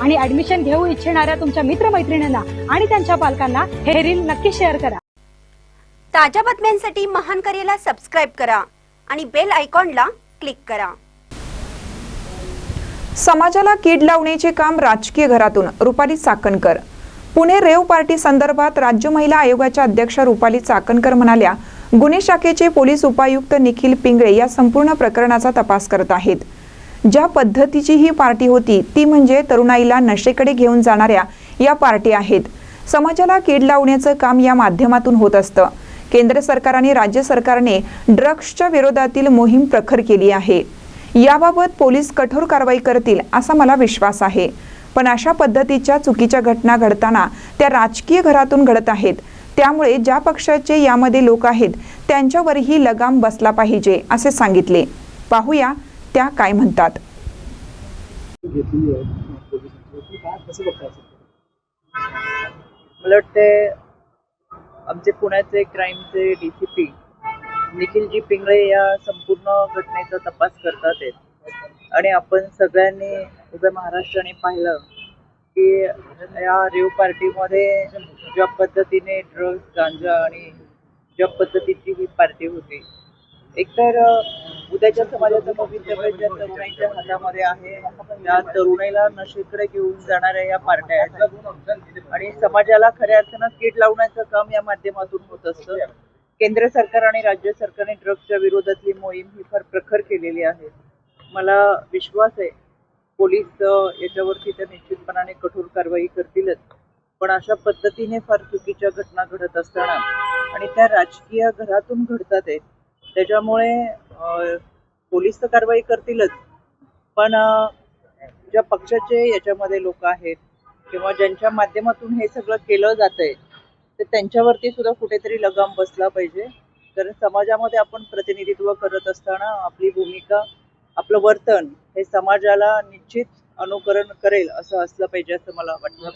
आणि ऍडमिशन घेऊ इच्छिणाऱ्या तुमच्या मित्रमैत्रिणींना आणि त्यांच्या पालकांना हे रील नक्की शेअर करा. ताज्या बातम्यांसाठी महान करेला सबस्क्राईब करा आणि बेल आयकॉनला क्लिक करा. समाजाला कीड लावण्याचे काम राजकीय घरातून रुपाली चाकणकर. पुणे रेव पार्टी संदर्भात राज्य महिला आयोगाच्या अध्यक्ष रुपाली चाकणकर म्हणाल्या गुन्हे शाखेचे पोलीस उपायुक्त निखिल पिंगळे या संपूर्ण प्रकरणाचा तपास करत आहेत. ज्या पद्धतीची ही पार्टी होती ती म्हणजे तरुणाईला नशेकडे घेऊन जाणाऱ्या या पार्टी आहेत. समाजाला कीड लावण्याचं काम या माध्यमातून होत असतं. केंद्र सरकार आणि राज्य सरकारने ड्रग्सच्या विरोधातील मोहीम प्रखर केली आहे. याबाबत पोलीस कठोर कारवाई करतील असा मला विश्वास आहे. पण अशा पद्धतीच्या चुकीच्या घटना घडताना त्या राजकीय घरातून घडत आहेत. त्यामुळे ज्या पक्षाचे यामध्ये लोक आहेत त्यांच्यावरही लगाम बसला पाहिजे असे सांगितले. पाहूया त्या काय म्हणतात? मला वाटते आमचे पुण्याचे क्राईमचे D C P Nikhilji Pingale या संपूर्ण घटनेचा तपास करतात आहेत. आणि आपण सगळ्यांनी उभ्या महाराष्ट्राने पाहिलं की या रेव पार्टीमध्ये ज्या पद्धतीने ड्रग्ज गांजा आणि ज्या पद्धतीची ही पार्टी होती एकतर उद्याच्या समाजाचं भवितव्य ज्या तरुणाईच्या हातामध्ये आहे त्या तरुणाईला नशेकडे घेऊन जाणाऱ्या या पार्ट्या आहेत. आणि समाजाला खऱ्या अर्थानं कीड लावण्याचं काम या माध्यमातून होत असतं. केंद्र सरकार आणि राज्य सरकारने ड्रग्सच्या विरोधातली मोहीम ही फार प्रखर केलेली आहे. मला विश्वास आहे पोलीस याच्यावरती तर निश्चितपणाने कठोर कारवाई करतीलच. पण अशा पद्धतीने फार चुकीच्या घटना घडत असताना आणि त्या राजकीय घरातून घडतात आहेत त्याच्यामुळे पोलीस तर कारवाई करतीलच. पण ज्या पक्षाचे याच्यामध्ये लोक आहेत किंवा ज्यांच्या माध्यमातून हे सगळं केलं जात आहे तर त्यांच्यावरती सुद्धा कुठेतरी लगाम बसला पाहिजे. कारण समाजामध्ये आपण प्रतिनिधित्व करत असताना आपली भूमिका आपलं वर्तन हे समाजाला निश्चित अनुकरण करेल असं असलं पाहिजे असं मला वाटतं.